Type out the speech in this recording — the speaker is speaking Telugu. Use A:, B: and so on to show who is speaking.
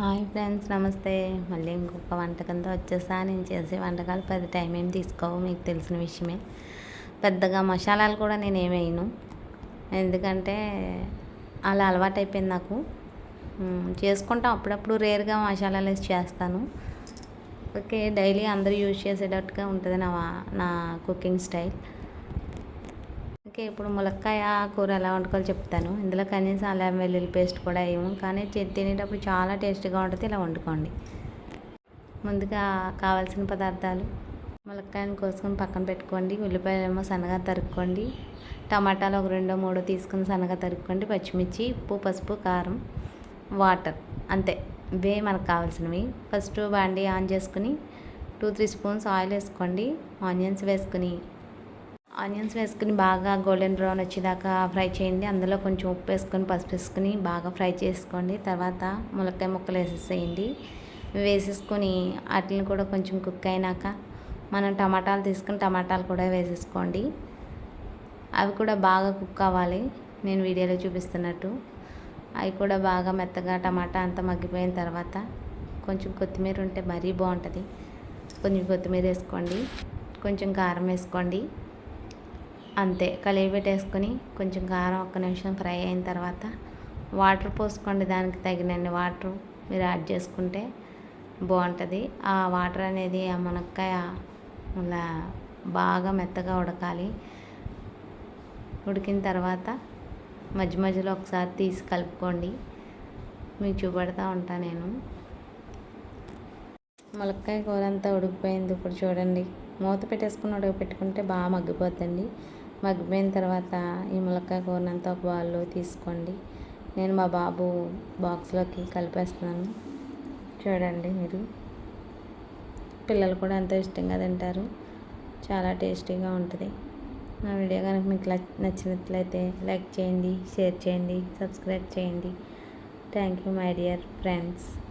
A: హాయ్ ఫ్రెండ్స్ నమస్తే. మళ్ళీ ఇంకొక వంటకంతో వచ్చేసా. నేను చేసే వంటకాలు పెద్ద టైం ఏం తీసుకోవు మీకు తెలిసిన విషయమే. పెద్దగా మసాలాలు కూడా నేను ఏమేయను ఎందుకంటే అలా అలవాటు అయిపోయింది నాకు. చేసుకుంటాం. అప్పుడప్పుడు రేర్గా మసాలాలు వేసి చేస్తాను. ఓకే డైలీ అందరూ యూజ్ చేసేటట్టుగా ఉంటుంది నా నా కుకింగ్ స్టైల్. ఓకే ఇప్పుడు ములక్కాయ కూర ఎలా వండుకోవాలో చెప్తాను. ఇందులో కనీసం అల్లం వెల్లుల్లి పేస్ట్ కూడా వేయము కానీ తినేటప్పుడు చాలా టేస్టీగా ఉంటుంది ఇలా వండుకోండి. ముందుగా కావాల్సిన పదార్థాలు ములక్కాయను కోసుకొని పక్కన పెట్టుకోండి. ఉల్లిపాయలేమో సన్నగా తరుక్కోండి. టమాటాలు ఒక రెండో మూడో తీసుకుని సన్నగా తరుక్కోండి. పచ్చిమిర్చి ఉప్పు పసుపు కారం వాటర్ అంతే. ఇవే మనకు కావాల్సినవి. ఫస్ట్ బాండీ ఆన్ చేసుకుని టూ త్రీ స్పూన్స్ ఆయిల్ వేసుకోండి. ఆనియన్స్ వేసుకుని ఆనియన్స్ వేసుకుని బాగా గోల్డెన్ బ్రౌన్ వచ్చేదాకా ఫ్రై చేయండి. అందులో కొంచెం ఉప్పు వేసుకొని పసుపు వేసుకుని బాగా ఫ్రై చేసుకోండి. తర్వాత ములక్కాయ ముక్కలు వేసేసేయండి. వేసేసుకొని వాటిని కూడా కొంచెం కుక్ అయినాక మనం టమాటాలు తీసుకుని టమాటాలు కూడా వేసేసుకోండి. అవి కూడా బాగా కుక్ అవ్వాలి. నేను వీడియోలో చూపిస్తున్నట్టు. అవి కూడా బాగా మెత్తగా టమాటా అంతా మగ్గిపోయిన తర్వాత కొంచెం కొత్తిమీర ఉంటే మరీ బాగుంటుంది. కొంచెం కొత్తిమీర వేసుకోండి. కొంచెం కారం వేసుకోండి. అంతే కలిపి పెట్టేసుకొని కొంచెం కారం ఒక్క నిమిషం ఫ్రై అయిన తర్వాత వాటర్ పోసుకోండి దానికి తగినన్ని వాటర్ మీరు యాడ్ చేసుకుంటే బాగుంటుంది. ఆ వాటర్ అనేది ఆ మునక్కాయ ఇలా బాగా మెత్తగా ఉడకాలి. ఉడికిన తర్వాత మధ్య మధ్యలో ఒకసారి తీసి కలుపుకోండి. మీకు చూపెడతా ఉంటా నేను. ములక్కాయ కూర అంతా ఉడికిపోయింది ఇప్పుడు చూడండి. మూత పెట్టేసుకుని ఉడకపెట్టుకుంటే బాగా మగ్గిపోద్దండి. మగ్గిపోయిన తర్వాత ఈ ములక్కాయ కూరనంతా ఒక బౌల్లో తీసుకోండి. నేను మా బాబు బాక్స్లోకి కలిపేస్తున్నాను. చూడండి మీరు. పిల్లలు కూడా ఎంతో ఇష్టంగా తింటారు. చాలా టేస్టీగా ఉంటుంది. నా వీడియో కనుక మీకు నచ్చినట్లయితే లైక్ చేయండి షేర్ చేయండి సబ్స్క్రైబ్ చేయండి. Thank you my dear friends.